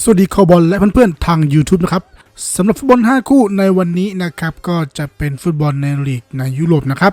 สวัสดีคอบอลและเพื่อนๆทาง YouTube นะครับสำหรับฟุตบอล 5 คู่ในวันนี้นะครับก็จะเป็นฟุตบอลในลีกในยุโรปนะครับ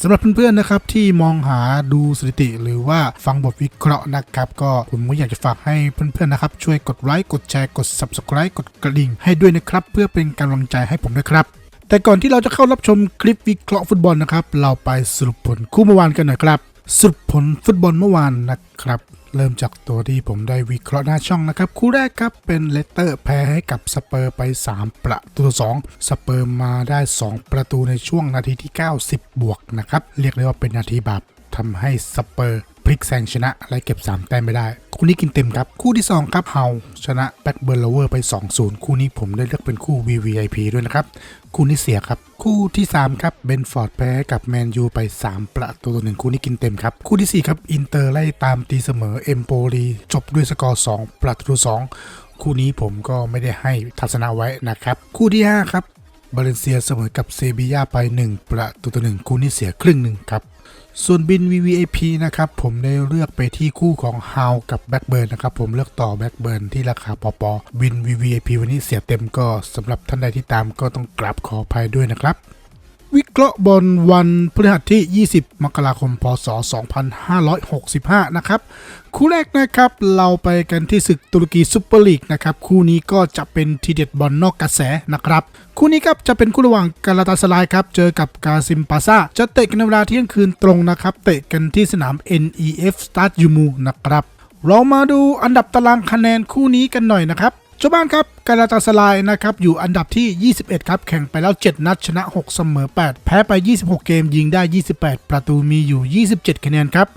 สำหรับเพื่อนๆนะครับที่มองหาดูสถิติหรือว่าฟังบทวิเคราะห์นะครับ ก็ผมก็อยากจะฝากให้เพื่อนๆนะครับ ช่วยกดไลค์กดแชร์กด Subscribe กดกระดิ่งให้ด้วยนะครับ เพื่อเป็นกำลังใจให้ผมด้วยครับ แต่ก่อนที่เราจะเข้ารับชมคลิปวิเคราะห์ฟุตบอลนะครับ เราไปสรุปผลคู่เมื่อวานกันหน่อยครับสรุปผลฟุตบอลเมื่อวานนะครับ เริ่มจากตัวที่ผมได้วิเคราะห์หน้าช่องนะครับ คู่แรกครับเป็นเลสเตอร์แพ้ให้กับสเปอร์ไป 3 ประตูต่อ2สเปอร์มาได้ 2 ประตูในช่วงนาทีที่ 90 บวกนะครับ เรียกได้ว่าเป็นนาทีบาปทำให้สเปอร์ พลิกแซงชนะและเก็บ 3 แต้มไม่ได้ คู่นี้กินเต็มครับ คู่ที่ 2 ครับเฮาชนะแบ็กเบิร์นลเวอร์ไป2-0คู่นี้ผมได้เลือกเป็นคู่ VVIP ด้วยนะครับ คู่นี้เสียครับ คู่ที่ 3 ครับเบนฟอร์ดแพ้กับแมนยูไป 3 ประตูต่อหนึ่งคู่นี้กินเต็มครับ คู่ที่ 4 ครับ อินเตอร์ไล่ตามตีเสมอเอมโปลีจบด้วยสกอร์2ประตูต่อ2คู่นี้ผมก็ไม่ได้ให้ทัศนะไว้นะครับคู่ที่5ครับบาเลนเซียเสมอกับเซบียาไป 1 ประตูต่อหนึ่งคู่นี้เสียครึ่งหนึ่งครับ ส่วนบิน VVIP นะครับ ผมได้เลือกไปที่คู่ของฮาวกับแบ็กเบิร์นนะครับ ผมเลือกต่อแบ็กเบิร์นที่ราคาปอปอบิน VVIP วันนี้เสียเต็มก็สำหรับท่านใดที่ตามก็ต้องกราบขออภัยด้วยนะครับ วิเคราะห์บอลวันพฤหัสที่ 20 มกราคม พศ 2565 นะครับ คู่แรกนะครับเราไปกันที่ศึกตุรกีซุปเปอร์ลีกนะครับ คู่นี้ก็จะเป็นทีเด็ดบอลนอกกระแสนะครับ คู่นี้ครับจะเป็นคู่ระหว่างกาลาตาสลายครับ เจอกับกาซิมปาซาจะเตะกันในเวลาเที่ยงคืนตรงนะครับ เตะกันที่สนาม NEF Stade u m นะครับ เรามาดูอันดับตารางคะแนนคู่นี้กันหน่อยนะครับ เจ้าบ้านครับกาลาตาสลายนะครับอยู่อันดับที่ 21 ครับ แข่งไปแล้ว 7 นัดชนะ 6 เสมอ 8 แพ้ไป 26 เกมยิงได้ 28 ประตูมีอยู่ 27 คะแนนครับ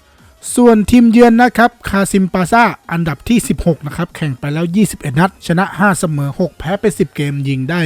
ส่วนทีมเยือนนะครับคาซิมปาซาอันดับที่ 16 นะครับ แข่งไปแล้ว 21 นัด ชนะ 5 เสมอ 6 แพ้ไป 10 เกมยิงได้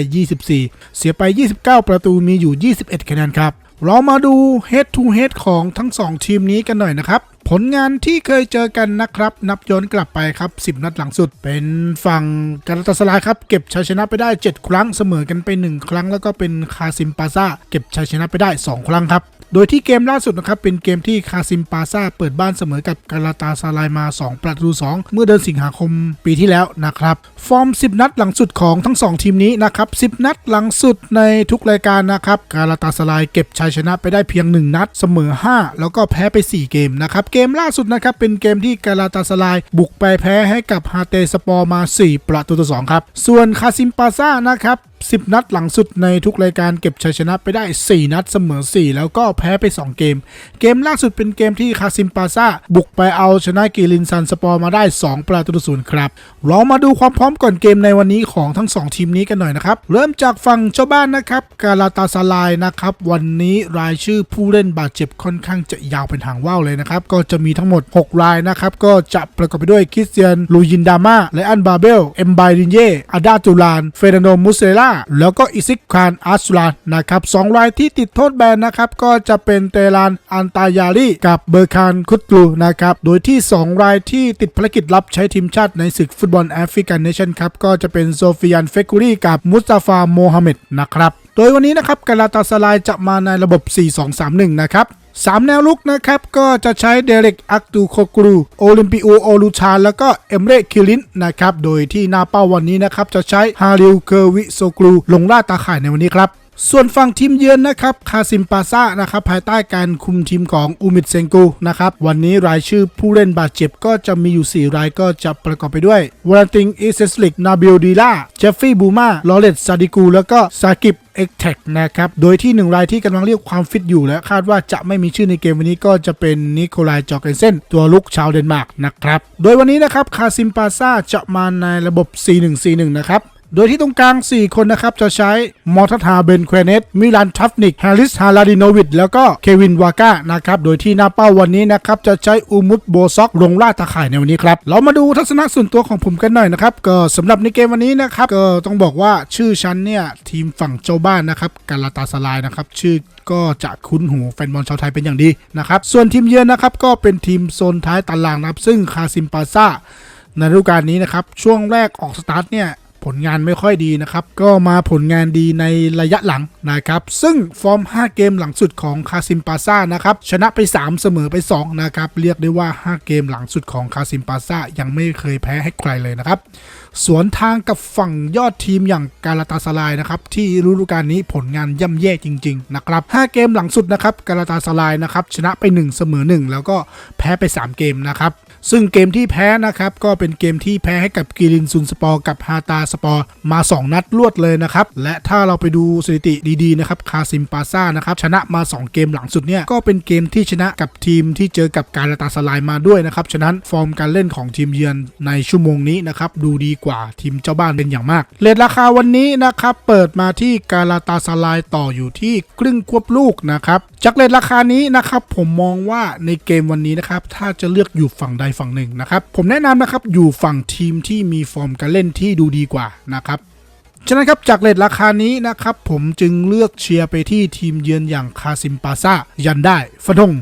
24 เสียไป 29 ประตูมีอยู่ 21 คะแนนครับ เรามาดู head to head ของทั้ง 2 ทีมนี้กันหน่อยนะครับ ผลงานที่เคยเจอกันนะครับ นับย้อนกลับไปครับ 10 นัดหลังสุด เป็นฝั่งกาลาตาสลายครับ เก็บชัยชนะไปได้ 7 ครั้งเสมอกันไป 1 ครั้ง แล้วก็เป็นคาซิมปาซาเก็บชัยชนะไปได้ 2 ครั้งครับ โดยที่เกมล่าสุดนะครับ เป็นเกมที่คาซิมปาซาเปิดบ้านเสมอกับกาลาตาซาลายมา 2 ประตู 2 เมื่อเดือนสิงหาคมปีที่แล้วนะครับ ฟอร์ม 10 นัดหลังสุดของทั้ง 2 ทีมนี้นะครับ 10 นัดหลังสุดในทุกรายการนะครับกาลาตาสลายเก็บชัยชนะไปได้เพียง 1 นัดเสมอ 5 แล้วก็แพ้ไป 4 เกมนะครับ เกมล่าสุดนะครับเป็นเกมที่กาลาตาสลายบุกไปแพ้ให้กับฮาเตสปอร์มา 4 ประตูต่อ2ครับส่วนคาซิมปาซานะครับ 10 นัดหลังสุดในทุกรายการเก็บชัยชนะไปได้ 4 นัดเสมอ 4 แล้วก็แพ้ไป 2 เกม เกมล่าสุดเป็นเกมที่คาซิมปาซาบุกไปเอาชนะกิลินซันสปอร์มาได้ 2 ประตูต่อศูนย์ครับเรามาดูความพร้อมก่อนเกมในวันนี้ของทั้ง 2 ทีมนี้กันหน่อยนะครับ เริ่มจากฝั่งเจ้าบ้านนะครับกาลาตาซาลายนะครับวันนี้รายชื่อผู้เล่นบาดเจ็บค่อนข้างจะยาวเป็นทางว่าวเลยนะครับก็จะมีทั้งหมด 6 รายนะครับก็จะประกอบไปด้วยคริสเตียนลูยินดามาและอันบาเบลเอมไบรินเยอาดาจูลานเฟรนโดมุเซล่าแล้วก็อิซิกคานอาสุลานนะครับสองรายที่ติดโทษแบนนะครับก็จะเป็นเตลานอันตายาลีกับเบอร์คานคุตลูนะครับโดยที่ 2 รายที่ติดภารกิจรับใช้ทีมชาติในศึกฟุตบอลแอฟริกันเนชั่นครับก็จะเป็นโซฟิยันเฟกูรีกับมุสตาฟาโมฮัมเหม็ดนะครับโดยวันนี้นะครับกาลาตาสลายจะมาในระบบ 4-2-3-1 นะครับ สามแนวลุกนะครับ ก็จะใช้เดเร็กอักตูโคกรูโอลิมปิโอโอลูชา แล้วก็เอมเรคิลินนะครับ โดยที่หน้าเป้าวันนี้นะครับ จะใช้ฮาริวเคอร์วิโซกรูลงล่าตาข่ายในวันนี้ครับ ส่วนฝั่งทีมเยือนนะครับคาซิมปาซานะครับภายใต้การคุมทีมของอูมิดเซงกูนะครับวันนี้รายชื่อผู้เล่นบาดเจ็บก็จะมีอยู่ 4 รายก็จะประกอบไปด้วยวอลติงอิเซสลิกนาบิลดีล่าเจฟฟี่บูมาลอเรตซาดิกู แล้วก็ซากิบเอ็กแทนะครับ โดยที่หนึ่งรายที่กำลังเรียกความฟิตอยู่และคาดว่าจะไม่มีชื่อในเกมวันนี้ก็จะเป็นนิโคลายจอร์เกนเซนตัวลุกชาวเดนมาร์กนะครับ โดยวันนี้นะครับคาซิมปาซาจะมาในระบบ 4-1-4-1 นะครับ โดยที่ตรงกลาง 4 คนนะครับ จะใช้มอร์ทาเบนเคเนตมิลันทัฟนิกแฮร์ริสฮาลาดิโนวิดแล้วก็เควินวาก้านะครับ โดยที่หน้าเป้าวันนี้นะครับ จะใช้อูมุตโบซ็อกลงล่าตาข่ายในวันนี้ครับ เรามาดูทัศนะส่วนตัวของผมกันหน่อยนะครับ ก็สำหรับในเกมวันนี้นะครับ ก็ต้องบอกว่าชื่อฉันเนี่ยทีมฝั่งเจ้าบ้านนะครับกาลาตาสลายนะครับชื่อก็จะคุ้นหูแฟนบอลชาวไทยเป็นอย่างดีนะครับ ส่วนทีมเยือนนะครับก็เป็นทีมโซนท้ายตารางนะครับ ซึ่งคาซิมปาซาในฤดูกาลนี้นะครับ ช่วงแรกออกสตาร์ทเนี่ย ผลงานไม่ค่อยดีนะครับ ก็มาผลงานดีในระยะหลังนะครับ ซึ่งฟอร์ม 5 เกมหลังสุดของคาซิมปาซ่านะครับ ชนะไป 3 เสมอไป 2 นะครับ เรียกได้ว่า 5 เกมหลังสุดของคาซิมปาซ่ายังไม่เคยแพ้ให้ใครเลยนะครับ สวนทางกับฝั่งยอดทีมอย่างกาลาตาสลายนะครับ ที่ฤดูกาลนี้ผลงานย่ำแย่จริง ๆ นะครับ 5 เกมหลังสุดนะครับกาลาตาสลายนะครับชนะไป 1 เสมอ 1 แล้วก็แพ้ไป 3 เกมนะครับซึ่งเกมที่แพ้นะครับก็เป็นเกมที่แพ้ให้กับกิรินซุนสปอร์กับฮาตาสปอร์มา 2 นัดรวดเลยนะครับ และถ้าเราไปดูสถิติดีๆนะครับคาซิมปาซ่านะครับชนะมา 2 เกมหลังสุดเนี่ยก็เป็นเกมที่ชนะกับทีมที่เจอกับการาตาสลายมาด้วยนะครับฉะนั้นฟอร์มการเล่นของทีมเยือนในชั่วโมงนี้นะครับดูดีกว่าทีมเจ้าบ้านเป็นอย่างมากเลทราคาวันนี้นะครับเปิดมาที่การาตาสลายต่ออยู่ที่ครึ่งควบลูกนะครับจากเลทราคานี้นะครับผมมองว่าในเกมวันนี้นะครับถ้าจะเลือกอยู่ฝั่งใดฝั่งหนึ่งนะครับผมแนะนำนะครับอยู่ฝั่งทีมที่มีฟอร์มการเล่นที่ดูดีกว่านะครับฉะนั้นครับจากเลทราคานี้นะครับผมจึงเลือกเชียร์ไปที่ทีมเยือนอย่างคาซิมปาซายันได้ฟะทง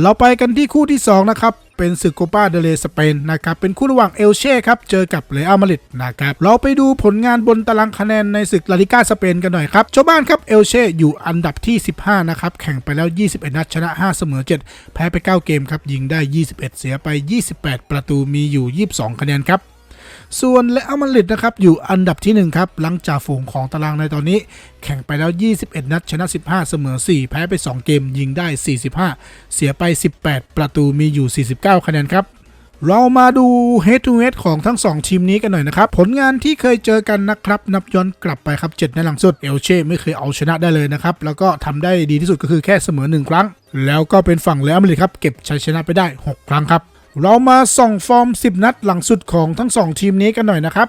เราไปกันที่คู่ที่ 2 นะครับ เป็นศึกโคปาเดเลสเปนนะครับ เป็นคู่ระหว่างเอลเช่ครับ เจอกับเรอัลมาดริดนะครับ เราไปดูผลงานบนตารางคะแนนในศึกลาลิก้าสเปนกันหน่อยครับเจ้าบ้านครับเอลเช่อยู่อันดับที่ 15 นะครับ แข่งไปแล้ว 21 นัดชนะ 5 เสมอ 7 แพ้ไป 9 เกมครับ ยิงได้ 21 เสียไป 28 ประตูมีอยู่ 22 คะแนนครับ ส่วนเลอัลมาริดนะครับอยู่อันดับที่ 1 ครับ หลังจากฝูงของตารางในตอนนี้ แข่งไปแล้ว 21 นัด ชนะ 15 เสมอ 4 แพ้ไป 2 เกม ยิงได้ 45 เสียไป 18 ประตูมีอยู่ 49 คะแนนครับเรามาดู head to head ของทั้ง 2 ทีมนี้กันหน่อยนะครับ ผลงานที่เคยเจอกันนะครับ นับย้อนกลับไปครับ 7 ในหลังสุด เอลเช่ไม่เคยเอาชนะได้เลยนะครับ แล้วก็ทำได้ดีที่สุดก็คือแค่เสมอ 1 ครั้ง แล้วก็เป็นฝั่งเลอัลมริครับ เก็บชัยชนะไปได้ 6 ครั้งครับ เรามาส่องฟอร์ม 10 นัดหลังสุดของทั้ง 2 ทีมนี้กันหน่อยนะครับ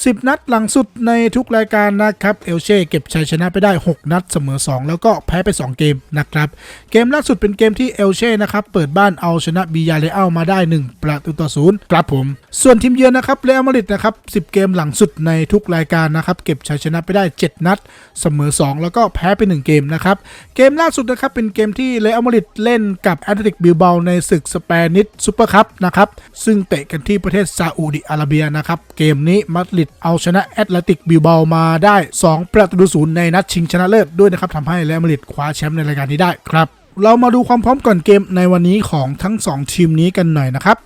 10 นัดหลังสุดในทุกรายการนะครับ เอลเช่เก็บชัยชนะไปได้ 6 นัดเสมอ 2 แล้วก็แพ้ไป 2 เกมนะครับ เกมล่าสุดเป็นเกมที่เอลเช่นะครับเปิดบ้านเอาชนะบียาเลอัลมาได้ 1 ประตูต่อศูนย์ครับผม ส่วนทีมเยือนนะครับเรอัลมาดริดนะครับ10 เกมหลังสุดในทุกรายการนะครับเก็บชัยชนะไปได้ 7 นัดเสมอ 2 แล้วก็แพ้ไป 1 เกมนะครับเกมล่าสุดนะครับเป็นเกมที่เรอัลมาดริดเล่นกับแอตเลติกบิลเบาในศึกสเปนิสซูเปอร์คัพนะครับซึ่งเตะกันที่ประเทศซาอุดิอาระเบียนะครับเกมนี้มาดริดเอาชนะแอตเลติกบิลเบามาได้ 2 ประตูศูนย์ในนัดชิงชนะเลิศด้วยนะครับทำให้แรอัลมาดริดคว้าแชมป์ในรายการนี้ได้ครับ เรามาดูความพร้อมก่อนเกมในวันนี้ของทั้ง 2 ทีมนี้กันหน่อยนะครับ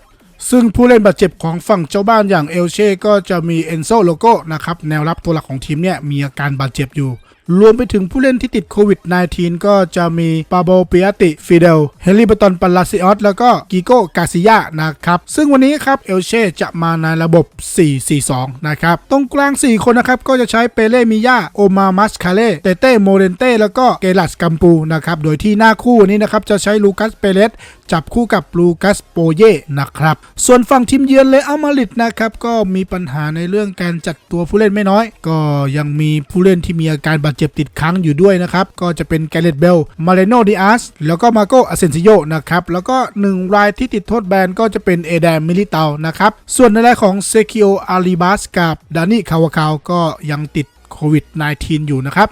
ซึ่งผู้เล่นบาดเจ็บของฝั่งเจ้าบ้านอย่างเอลเช่ก็จะมีเอนโซโลโก้นะครับแนวรับตัวหลักของทีมเนี่ยมีอาการบาดเจ็บอยู่ รวมไปถึงผู้เล่นที่ติดโควิด -19 ก็จะมีปาโบเปียติฟิเดล เฮลิเบตอนปาลาซิออสแล้วก็กิโกกาซิยานะครับ ซึ่งวันนี้ครับเอลเช่จะมาในระบบ 4-4-2 นะครับ ตรงกลาง 4 คนนะครับ ก็จะใช้เปเล่มิยาโอมามัสคาเล่เตเต้โมเรนเต้แล้วก็เกลัสกัมปูนะครับ โดยที่หน้าคู่นี้นะครับ จะใช้ลูคัสเปเรสจับคู่กับลูคัสโปเย่นะครับ ส่วนฝั่งทีมเยือนเลยอัลมาริดนะครับ ก็มีปัญหาในเรื่องการจัดตัวผู้เล่นไม่น้อย ก็ยังมีผู้เล่นที่มีอาการบาดเจ็บติดค้างอยู่ด้วยนะครับ ก็จะเป็นแกเรตเบล มาเรโนดิอาส แล้วก็มาโกอาเซนซิโยนะครับ แล้วก็หนึ่งรายที่ติดโทษแบนก็จะเป็นเอแดมมิลิเตานะครับ ส่วนในรายของเซคิโออาลีบาสกับดานิคาวาคาวก็ยังติดโควิด -19 อยู่นะครับ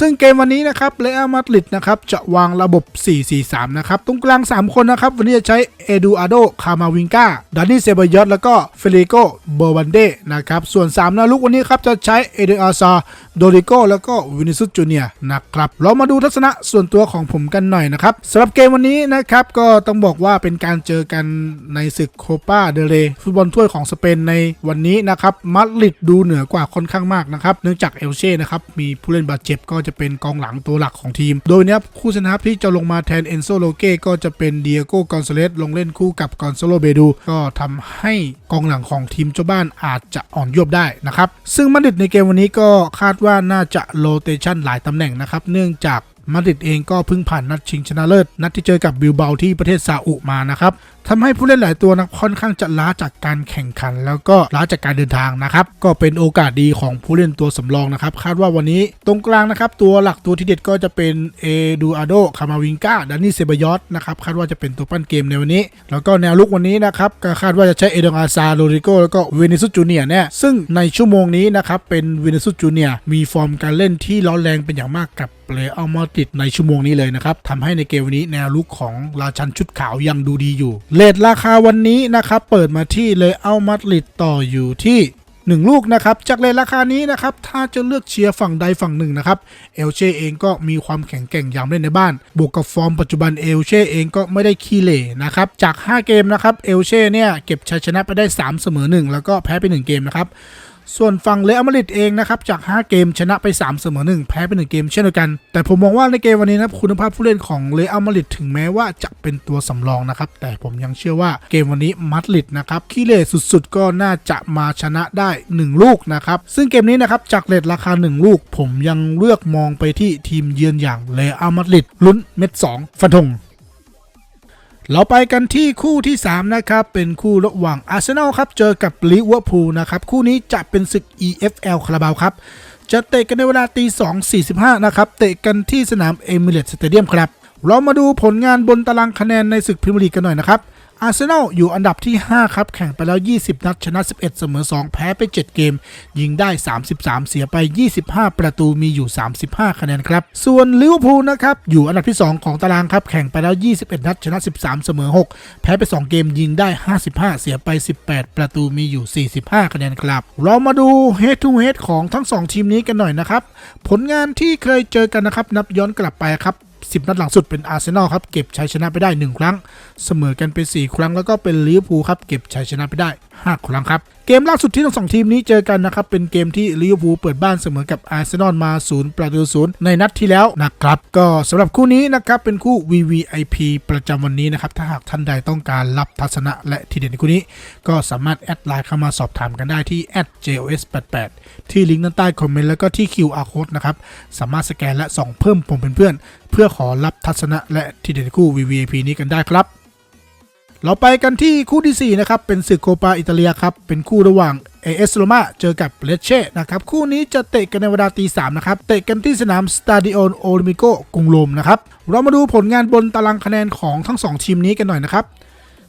ซึ่งเกมวันนี้นะครับเรอัลมาดริดนะครับจะวางระบบ 4-4-3 นะครับ ตรงกลาง 3 คนนะครับ วันนี้จะใช้เอดูอาโด คามาวิงกาดานิเซบายอตแล้วก็เฟเดโกเบอร์วันเดนะครับ ส่วน3นาลุกวันนี้ครับจะใช้เอเดอาซาโดริโกแล้วก็วินิซุสจูเนียนะครับ เรามาดูทัศนะส่วนตัวของผมกันหน่อยนะครับสำหรับเกมวันนี้นะครับก็ต้องบอกว่าเป็นการเจอกันในศึกโคปาเดเรฟุตบอลถ้วยของสเปนในวันนี้นะครับมาดริดดูเหนือกว่าค่อนข้างมากนะครับเนื่องจากเอลเช่นะครับมีผู้เล่นบาดเจ็บก็จะเป็นกองหลังตัวหลักของทีม โดยเนี้ยคู่ชนะครับที่จะลงมาแทนเอนโซโลเก้ก็จะเป็นเดียโกกอนซาเลสลงเล่นคู่กับกอนซาโลเบดู ก็ทำให้กองหลังของทีมเจ้าบ้านอาจจะอ่อนยบได้นะครับ ซึ่งมาดริดในเกมวันนี้ก็คาดว่าน่าจะโรเตชันหลายตำแหน่งนะครับ เนื่องจากมาดริดเองก็เพิ่งผ่านนัดชิงชนะเลิศ นัดที่เจอกับบิลเบาที่ประเทศซาอุมานะครับ ทำให้ผู้เล่นหลายตัวนะค่อนข้างจะล้าจากการแข่งขัน แล้วก็ล้าจากการเดินทางนะครับก็เป็นโอกาสดีของผู้เล่นตัวสำรองนะครับคาดว่าวันนี้ตรงกลางนะครับตัวหลักตัวที่เด็ดก็จะเป็นเอดูอาโดคามาวิงกาดานิเซบยอสนะครับคาดว่าจะเป็นตัวปั้นเกมในวันนี้ แล้วก็แนวลุกวันนี้นะครับก็คาดว่าจะใช้เอดองอาซาโรริโกแล้วก็เวเนซุสจูเนียเนี่ยซึ่งในชั่วโมงนี้นะครับเป็นเวเนซุสจูเนียมีฟอร์มการเล่นที่ร้อนแรงเป็นอย่างมากกับเปลเอามาติดในชั่วโมงนี้เลยนะครับทำให้ในเกมวันนี้แนวลุกของราชันชุดขาวยังดูดีอยู่เลทราคาวันนี้นะครับ เปิดมาที่เลยเอามาดริดต่ออยู่ที่1ลูกนะครับจากเลทราคานี้นะครับถ้าจะเลือกเชียร์ฝั่งใดฝั่งหนึ่งนะครับเอลเช่เองก็มีความแข็งแกร่งอย่างเล่นในบ้าน บวกกับฟอร์มปัจจุบันเอลเช่เองก็ไม่ได้ขี้เหร่นะครับจาก 5 เกมนะครับเอลเช่เนี่ยเก็บชัยชนะไปได้ 3 เสมอ 1 แล้วก็แพ้ไป 1 เกมนะครับ ส่วนฝั่งเรอัมริดเองนะครับจาก 5 เกมชนะไป 3 เสมอ 1 แพ้ไป 1 เกมเช่นเดียวกัน แต่ผมมองว่าในเกมวันนี้นะคุณภาพผู้เล่นของเรอัมริดถึงแม้ว่าจะเป็นตัวสำรองนะครับ แต่ผมยังเชื่อว่าเกมวันนี้มาดริดนะครับขี้เหร่สุดๆ ก็น่าจะมาชนะได้ 1 ลูกนะครับ ซึ่งเกมนี้นะครับจากเลทราคา 1 ลูก ผมยังเลือกมองไปที่ทีมเยือนอย่างเรอัมริดลุ้นเม็ด2ฟันธง เราไปกันที่คู่ที่ 3 นะครับ เป็นคู่ระหว่างอาร์เซนอลครับ เจอกับลิเวอร์พูลนะครับ คู่นี้จะเป็นศึก EFL คาราบาวครับ จะเตะกันในเวลาตี2.45 นะครับ เตะกันที่สนามเอมิเรตสเตเดียมครับ เรามาดูผลงานบนตารางคะแนนในศึกพรีเมียร์ลีกกันหน่อยนะครับ อาร์เซนอลอยู่อันดับที่ 5 ครับ แข่งไปแล้ว 20 นัด ชนะ 11 เสมอ 2 แพ้ไป 7 เกม ยิงได้ 33 เสียไป 25 ประตูมีอยู่ 35 คะแนนครับ ส่วนลิเวอร์พูลนะครับ อยู่อันดับที่ 2 ของตารางครับ แข่งไปแล้ว 21 นัด ชนะ 13 เสมอ 6 แพ้ไป 2 เกม ยิงได้ 55 เสียไป 18 ประตูมีอยู่ 45 คะแนนครับ เรามาดู head to head ของทั้ง 2 ทีมนี้กันหน่อยนะครับ ผลงานที่เคยเจอกันนะครับ นับย้อนกลับไปครับ 10 นัดหลังสุดเป็นอาร์เซนอลครับ เก็บชัยชนะไปได้ 1 ครั้ง เสมอกันไป4ครั้งแล้วก็เป็นลิเวอร์พูลครับ เก็บชัยชนะไปได้5 ครั้งครับ เกมล่าสุดที่ทั้งสองทีมนี้เจอกันนะครับ เป็นเกมที่ลิเวอร์พูลเปิดบ้านเสมอกับอาร์เซนอลมา0ประตูศูนย์ในนัดที่แล้วนะครับ ก็สำหรับคู่นี้นะครับ เป็นคู่ VVIP ประจำวันนี้นะครับ ถ้าหากท่านใดต้องการรับทัศนะและทีเด็ดในคู่นี้ ก็สามารถแอดไลน์เข้ามาสอบถามกันได้ที่ @jos88 ที่ลิงก์ด้านใต้คอมเมนต์แล้วก็ที่ QR code นะครับสามารถสแกนและส่องเพิ่มผมเป็นเพื่อน เพื่อขอรับทัศนะและทีเด็ดคู่ VVIP นี้กันได้ครับ เราไปกันที่คู่ที่ 4 นะครับ เป็นศึกโคปาอิตาเลียครับ เป็นคู่ระหว่าง AS Roma เจอกับเลเช่นะครับ คู่นี้จะเตะกันในเวลาตีสามนะครับ เตะกันที่สนามสตาดิโอนโอลิมิโกกรุงโรมนะครับ เรามาดูผลงานบนตารางคะแนนของทั้ง 2 ทีมนี้กันหน่อยนะครับ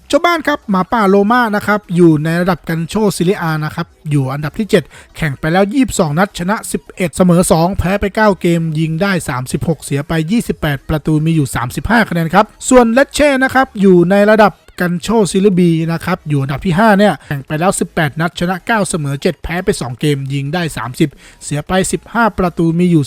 เจ้าบ้านครับหมาป่าโรม่านะครับ อยู่ในระดับกันโชซิลิอานะครับ อยู่อันดับที่ 7 แข่งไปแล้ว 22 นัด ชนะ 11 เสมอ 2 แพ้ไป 9 เกม ยิงได้ 36 เสียไป 28 ประตูมีอยู่ 35 คะแนนครับ ส่วนเลเช่นะครับ อยู่ในระดับ กันโชซิลบี นะครับ อยู่อันดับที่ 5 เนี่ย แข่งไปแล้ว 18 นัด ชนะ 9 เสมอ 7 แพ้ไป 2 เกม ยิงได้ 30 เสียไป 15 ประตูมีอยู่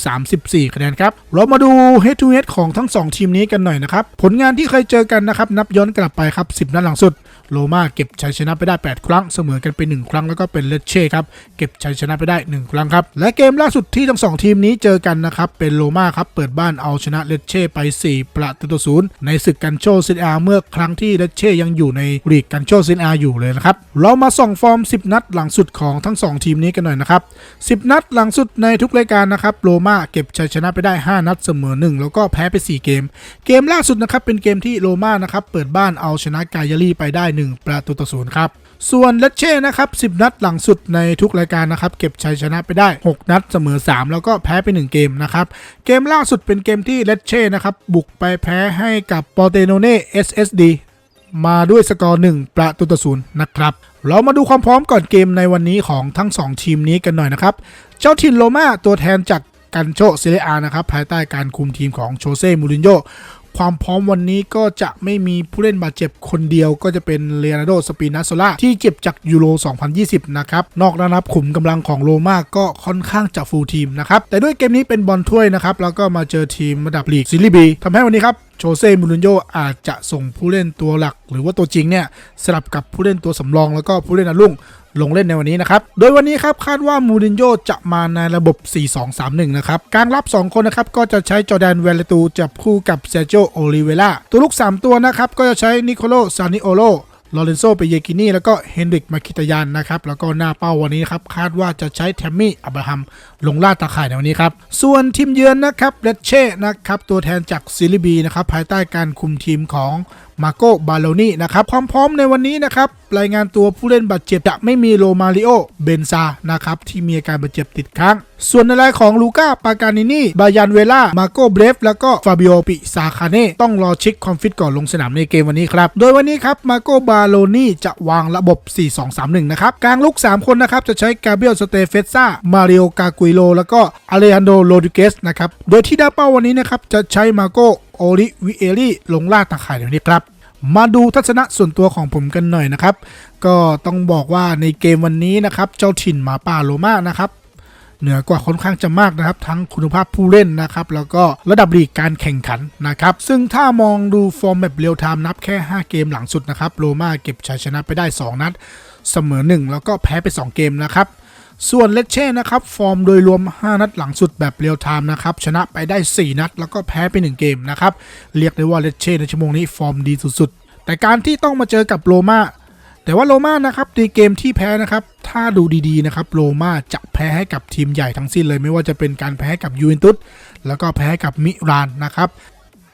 34 คะแนนครับ เรามาดู head to head ของทั้ง 2 ทีมนี้กันหน่อยนะครับ ผลงานที่เคยเจอกันนะครับ นับย้อนกลับไปครับ 10 นัดหลังสุดโรมาเก็บชัยชนะไปได้ 8 ครั้ง เสมอกันไป 1 ครั้ง แล้วก็เป็นเลเช่ครับ เก็บชัยชนะไปได้ 1 ครั้งครับ และเกมล่าสุดที่ทั้ง 2 ทีมนี้เจอกันนะครับ เป็นโรมาครับ เปิดบ้านเอาชนะเลเช่ไป 4 ประตูต่อศูนย์ในศึกกันโชซิอาเมื่อครั้งที่เลเช่ยังอยู่ในลีกกันโชซินอาอยู่เลยนะครับ เรามาส่องฟอร์ม 10 นัดหลังสุดของทั้ง 2 ทีมนี้กันหน่อยนะครับ 10 นัดหลังสุดในทุกรายการนะครับ โรม่าเก็บชัยชนะไปได้ 5 นัดเสมอ 1 แล้วก็แพ้ไป 4 เกม เกมล่าสุดนะครับเป็นเกมที่โรม่านะครับเปิดบ้านเอาชนะกายาลีไปได้ 1 ประตูต่อศูนย์ครับส่วนเลเช่นะครับ10 นัดหลังสุดในทุกรายการนะครับ เก็บชัยชนะไปได้ 6 นัดเสมอ 3 แล้วก็แพ้ไป 1 เกมนะครับ เกมล่าสุดเป็นเกมที่เลเช่นะครับบุกไปแพ้ให้กับปอเตโนเน่ SSD มาด้วยสกอร์ 1 ประตูต่อศูนย์นะครับ เรามาดูความพร้อมก่อนเกมในวันนี้ของทั้ง 2 ทีมนี้กันหน่อยนะครับ เจ้าทินโลมาตัวแทนจากกันโชเซเรียอานะครับภายใต้การคุมทีมของโชเซ่มูรินโญ่ ความพร้อมวันนี้ก็จะไม่มีผู้เล่นบาดเจ็บคนเดียวก็จะเป็นเลโอนาร์โดสปินาโซล่าที่เจ็บจากยูโร 2020 นะครับ นอกระนับขุมกำลังของโรม่าก็ค่อนข้างจะฟูลทีมนะครับ แต่ด้วยเกมนี้เป็นบอลถ้วยนะครับ แล้วก็มาเจอทีมระดับลีกซิลิบีทำให้วันนี้ครับโชเซ่มูรินโญ่อาจจะส่งผู้เล่นตัวหลัก หรือว่าตัวจริงเนี่ยสลับกับผู้เล่นตัวสำรองแล้วก็ผู้เล่นอันรุ่ง ลงเล่นในวันนี้นะครับ โดยวันนี้ครับคาดว่ามูรินโญ่จะมาในระบบ 4-2-3-1 นะครับการรับ 2 คนนะครับก็จะใช้จอแดนเวลตูจับคู่กับเซโจโอลิเวล่าตัวลูก 3 ตัวนะครับก็จะใช้นิโคโลซานิโอโลลอเรนโซเปเยกินีแล้วก็เฮนริกมาคิตายานนะครับแล้วก็หน้าเป้าวันนี้ครับคาดว่าจะใช้แทมมี่อับราฮัมลงล่าตาข่ายในวันนี้ครับส่วนทีมเยือนนะครับเลเช่นะครับตัวแทนจากซิลิบีนะครับภายใต้การคุมทีมของ มาโกบาโลนี่นะครับความพร้อมในวันนี้นะครับรายงานตัวผู้เล่นบาดเจ็บจะไม่มีโรมาริโอเบนซานะครับที่มีอาการบาดเจ็บติดค้างส่วนในรายของลูก้าปากานินี่ บายันเวล่า มาโกเบรฟ แล้วก็ฟาบิโอปิซาคาเน่ ต้องรอเช็คคอมฟิตก่อนลงสนามในเกมวันนี้ครับ โดยวันนี้ครับ มาโกบาโลนี่จะวางระบบ 4-2-3-1 นะครับ กลางลุก 3 คนนะครับ จะใช้กาเบรียลสเตเฟซ่า มาริโอกากุยโล แล้วก็อเลฮันโดโรดิเกสนะครับ โดยที่ดาเป้าวันนี้นะครับ จะใช้มาโกโอริวิเอรี่ลงล่าตาข่ายในวันนี้ครับมาดูทัศนะส่วนตัวของผมกันหน่อยนะครับ ก็ต้องบอกว่าในเกมวันนี้นะครับ เจ้าถิ่นหมาป่าโลมานะครับ เหนือกว่าค่อนข้างจะมากนะครับ ทั้งคุณภาพผู้เล่นนะครับ แล้วก็ระดับลีกการแข่งขันนะครับ ซึ่งถ้ามองดูฟอร์มแบบเรียลไทม์นับแค่ 5 เกมหลังสุดนะครับโรม่าเก็บชัยชนะไปได้ 2 นัด เสมอ 1 แล้วก็แพ้ไป 2 เกมนะครับส่วนเลเช่นะครับ ฟอร์มโดยรวม 5 นัดหลังสุดแบบเรียลไทม์นะครับ ชนะไปได้ 4 นัด แล้วก็แพ้ไป 1 เกมนะครับ เรียกได้ว่าเลเช่ในชั่วโมงนี้ฟอร์มดีสุดๆ แต่การที่ต้องมาเจอกับโรมา แต่ว่าโรม่านะครับในเกมที่แพ้นะครับ ถ้าดูดีๆนะครับโรม่าจะแพ้ให้กับทีมใหญ่ทั้งสิ้นเลยไม่ว่าจะเป็นการแพ้กับยูเวนตุสแล้วก็แพ้กับมิรานนะครับ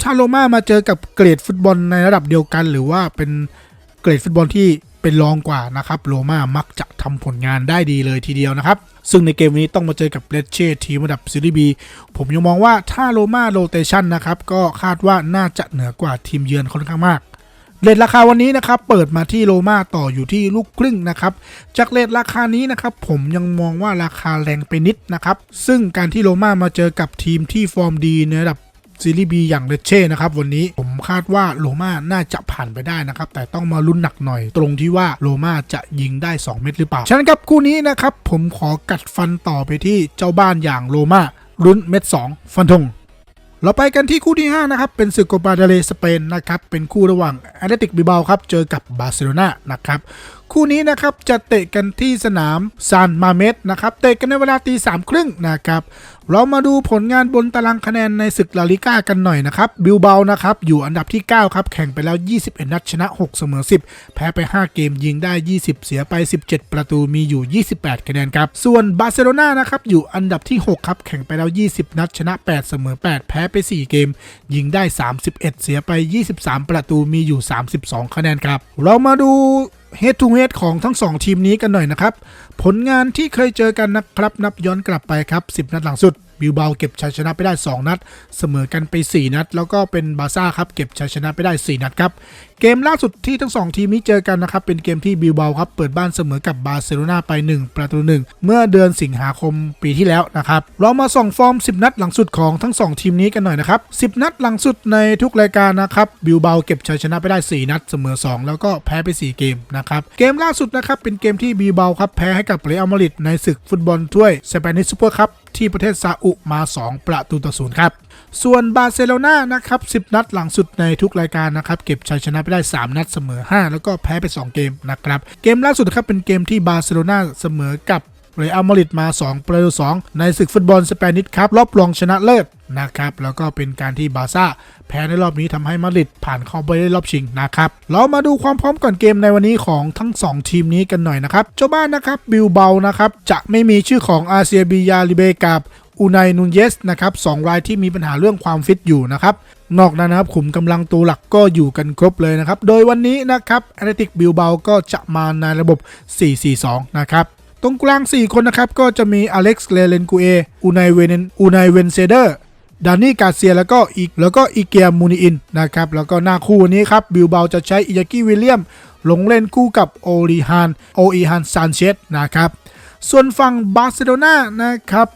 ถ้าโรม่ามาเจอกับเกรดฟุตบอลในระดับเดียวกัน หรือว่าเป็นเกรดฟุตบอลที่เป็นรองกว่านะครับโรม่ามักจะทำผลงานได้ดีเลยทีเดียวนะครับ ซึ่งในเกมนี้ต้องมาเจอกับเลเช่ทีมระดับซีรีส์บี ผมยังมองว่าถ้าโรม่าโรเตชันนะครับก็คาดว่าน่าจะเหนือกว่าทีมเยือนค่อนข้างมาก เรทราคาวันนี้นะครับเปิดมาที่โลมาต่ออยู่ที่ลูกครึ่งนะครับจากเรทราคานี้นะครับผมยังมองว่าราคาแรงไปนิดนะครับซึ่งการที่โลมามาเจอกับทีมที่ฟอร์มดีในระดับซีรีส์บีอย่างเลเช่นะครับวันนี้ผมคาดว่าโลมาน่าจะผ่านไปได้นะครับ แต่ต้องมาลุ้นหนักหน่อย ตรงที่ว่าโลมาจะยิงได้ 2 เม็ดหรือเปล่า ฉะนั้นครับคู่นี้นะครับผมขอกัดฟันต่อไปที่เจ้าบ้านอย่างโลมาลุ้นเม็ด2 ฟันธง เราไปกันที่คู่ที่ 5 นะครับ เป็นศึกโกปาเดเลสเปนนะครับ เป็นคู่ระหว่างแอตเลติกบิบาครับ เจอกับบาร์เซโลนานะครับ คู่นี้นะครับจะเตะกันที่สนามซานมาเมสนะครับเตะกันในเวลาตีสามครึ่งนะครับเรามาดูผลงานบนตารางคะแนนในศึกลาลิก้ากันหน่อยนะครับบิลเบานะครับอยู่อันดับที่ 9 ครับแข่งไปแล้ว 21 นัดชนะ 6 เสมอ 10 แพ้ไป 5 เกมยิงได้ 20 เสียไป 17 ประตูมีอยู่ 28 คะแนนครับ ส่วนบาร์เซโลนานะครับอยู่อันดับที่ 6 ครับแข่งไปแล้ว 20 นัดชนะ 8 เสมอ 8 แพ้ไป 4 เกม ยิงได้ 31 เสียไป 23 ประตูมีอยู่ 32 คะแนนครับ เรามาดู เฮดทูเฮดของทั้ง 2 ทีมนี้กันหน่อยนะครับ ผลงานที่เคยเจอกันนะครับ นับย้อนกลับไปครับ 10 นัดหลังสุดบิลเบาเก็บชัยชนะไปได้ 2 นัด เสมอกันไป 4 นัด แล้วก็เป็นบาซ่าครับเก็บชัยชนะไปได้ 4 นัดครับเกมล่าสุดที่ทั้ง 2 ทีมนี้เจอกันนะครับ เป็นเกมที่บิลเบาครับ เปิดบ้านเสมอกับบาร์เซโลนาไป 1 ประตู 1 เมื่อเดือนสิงหาคมปีที่แล้วนะครับ เรามาส่องฟอร์ม 10 นัดหลังสุดของทั้ง 2 ทีมนี้กันหน่อยนะครับ 10 นัดหลังสุดในทุกรายการนะครับบิลเบาเก็บชัยชนะไปได้ 4 นัดเสมอ 2 แล้วก็แพ้ไป 4 เกมนะครับเกมล่าสุดนะครับเป็นเกมที่บิลเบาครับแพ้ให้กับเรอัลมาดริดในศึกฟุตบอลถ้วยสเปนิชซูเปอร์คัพที่ประเทศซาอุมา 2 ประตูต่อศูนย์ครับ ส่วนบาร์เซโลนานะครับ 10 นัดหลังสุดในทุกรายการนะครับ เก็บชัยชนะไปได้ 3 นัดเสมอ 5 แล้วก็แพ้ไป 2 เกมนะครับ เกมล่าสุดครับเป็นเกมที่บาร์เซโลนาเสมอกับเรอัลมาดริดมา 2 ประตู2ในศึกฟุตบอลสเปนิชครับ รอบรองชนะเลิศนะครับ แล้วก็เป็นการที่บาซ่า แพ้ในรอบนี้ทำให้มาดริดผ่านเข้าไปได้รอบชิงนะครับ เรามาดูความพร้อมก่อนเกมในวันนี้ของทั้ง 2 ทีมนี้กันหน่อยนะครับ เจ้าบ้านนะครับบิลเบานะครับ จะไม่มีชื่อของอาเซียบิยาลิเบกับ อูไนนูนเยสนะครับสองรายที่มีปัญหาเรื่องความฟิตอยู่นะครับนอกนั้นนะครับขุมกำลังตัวหลักก็อยู่กันครบเลยนะครับ โดยวันนี้นะครับแอตเลติกบิลเบาก็จะมาในระบบ 4-4-2 นะครับตรงกลาง 4 คนนะครับ ก็จะมีอเล็กซ์เลเลนกูเออูไนเวนอูไนเวนเซเดอร์ดานี่กาเซียแล้วก็อีกแล้วก็อีเกียมูนิอินนะครับแล้วก็หน้าคู่วันนี้ครับบิลเบาจะใช้อิยากิวิลเลียม ลงเล่นคู่กับโอริฮานโออีฮานซานเชสนะครับส่วนฝั่งบาร์เซโลนานะครับ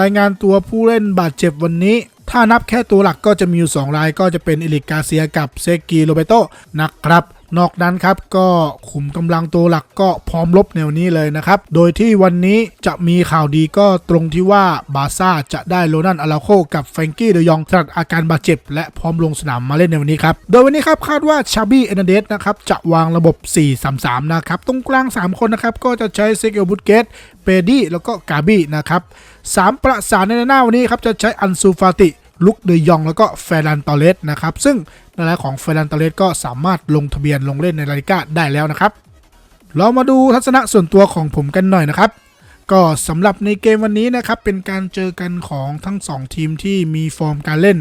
รายงานตัวผู้เล่นบาดเจ็บวันนี้ ถ้านับแค่ตัวหลักก็จะมีอยู่ 2 รายก็จะเป็นเอลิกกาเซียกับเซกิโรเบโตนะครับ นอกนั้นครับก็ขุมกำลังตัวหลักก็พร้อมรบแนวนี้เลยนะครับ โดยที่วันนี้จะมีข่าวดีก็ตรงที่ว่าบาซ่าจะได้โรนันอาราโคกับแฟรงกี้เดยองจากอาการบาดเจ็บ และพร้อมลงสนามมาเล่นในวันนี้ครับ โดยวันนี้ครับคาดว่าชาบี้เอเนเดสนะครับจะวางระบบ 4-3-3 นะครับ ตรงกลาง 3 คนนะครับก็จะใช้เซเกลบุตเกตเปดี้แล้วก็กาบี้นะครับ สามประสานในหน้าวันนี้ครับจะใช้อันซูฟาติ ลุกเดยองแล้วก็เฟรันตอเลสนะครับซึ่งในรายของเฟรันตอเลสก็สามารถลงทะเบียนลงเล่นในลาลิก้าได้แล้วนะครับ เรามาดูทัศนะส่วนตัวของผมกันหน่อยนะครับก็สำหรับในเกมวันนี้นะครับเป็นการเจอกันของทั้ง 2 ทีมที่มีฟอร์มการเล่น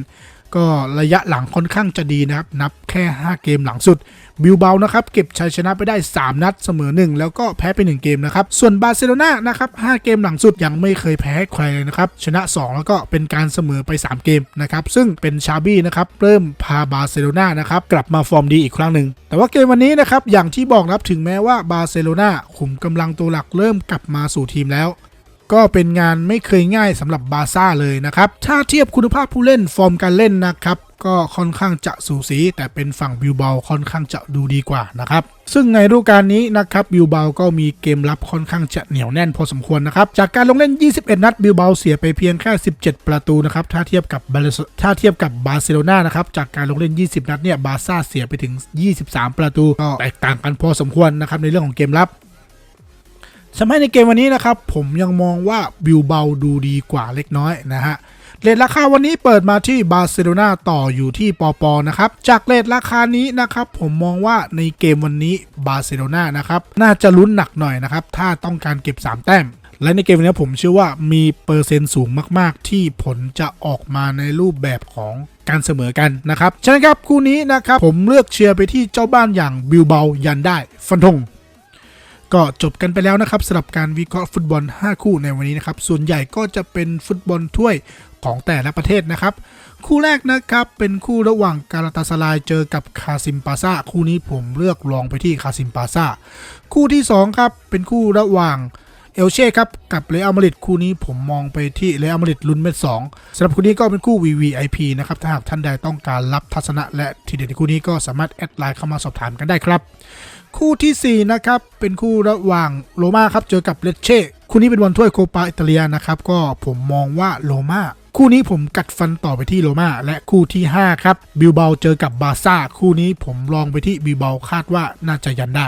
ก็ระยะหลังค่อนข้างจะดีนะครับ นับแค่ 5 เกมหลังสุด บิลเบานะครับ เก็บชัยชนะไปได้ 3 นัดเสมอ 1 แล้วก็แพ้ไป 1 เกมนะครับ ส่วนบาร์เซโลนานะครับ 5 เกมหลังสุดยังไม่เคยแพ้ใครเลยนะครับ ชนะ 2 แล้วก็เป็นการเสมอไป 3 เกมนะครับ ซึ่งเป็นชาบี้นะครับเริ่มพาบาร์เซโลนานะครับกลับมาฟอร์มดีอีกครั้งหนึ่งแต่ว่าเกมวันนี้นะครับอย่างที่บอกนะครับถึงแม้ว่าบาร์เซโลนาขุมกำลังตัวหลักเริ่มกลับมาสู่ทีมแล้ว ก็เป็นงานไม่เคยง่ายสำหรับบาร์ซ่าเลยนะครับ ถ้าเทียบคุณภาพผู้เล่นฟอร์มการเล่นนะครับ ก็ค่อนข้างจะสูสี แต่เป็นฝั่งบิลเบาค่อนข้างจะดูดีกว่านะครับ ซึ่งในฤดูกาลนี้นะครับบิลเบาก็มีเกมรับค่อนข้างจะเหนียวแน่นพอสมควรนะครับ จากการลงเล่น 21 นัดบิลเบาเสียไปเพียงแค่ 17 ประตูนะครับ ถ้าเทียบกับบาร์เซถ้าเทียบกับบาร์เซโลนานะครับ จากการลงเล่น 20 นัดเนี่ยบาร์ซ่าเสียไปถึง 23 ประตูก็แตกต่างกันพอสมควรนะครับในเรื่องของเกมรับ ทำให้ในเกมวันนี้นะครับ ผมยังมองว่าบิลเบาดูดีกว่าเล็กน้อยนะฮะเรทราคาวันนี้เปิดมาที่บาร์เซโลนาต่ออยู่ที่ปอปอนะครับ จากเรทราคานี้นะครับ ผมมองว่าในเกมวันนี้บาร์เซโลนานะครับ น่าจะลุ้นหนักหน่อยนะครับ ถ้าต้องการเก็บ 3 แต้ม และในเกมวันนี้ผมเชื่อว่ามีเปอร์เซ็นต์สูงมาก ๆ ที่ผลจะออกมาในรูปแบบของการเสมอกันนะครับ ฉะนั้นครับคู่นี้นะครับผมเลือกเชียร์ไปที่เจ้าบ้านอย่างบิลเบายันได้ฟันธง ก็จบกันไปแล้วนะครับสำหรับการวิเคราะห์ฟุตบอล 5 คู่ในวันนี้นะครับ ส่วนใหญ่ก็จะเป็นฟุตบอลถ้วยของแต่ละประเทศนะครับ คู่แรกนะครับเป็นคู่ระหว่างกาลาตาสลายเจอกับคาซิมปาซาคู่นี้ผมเลือกลองไปที่คาซิมปาซาคู่ที่2ครับเป็นคู่ระหว่าง เอลเช่ครับกับเรอัลมาริดคู่นี้ผมมองไปที่เรอัลมาริดลุ้นเม็ดสองสำหรับคู่นี้ก็เป็นคู่ VVIP นะครับถ้าหากท่านใดต้องการรับทัศนะและทีเด็ดในคู่นี้ก็สามารถแอดไลน์เข้ามาสอบถามกันได้ครับ คู่ทีสี่4 นะครับ เป็นคู่ระหว่างโรม่าครับเจอกับเลเช่คู่นี้เป็นบอลถ้วยโคปาอิตาเลียนะครับก็ผมมองว่าโรม่าคู่นี้ผมกัดฟันต่อไปที่โรม่าและคู่ที่ 5 ครับบิลเบาเจอกับบาซ่าคู่นี้ผมลองไปที่บิลเบาคาดว่าน่าจะยันได้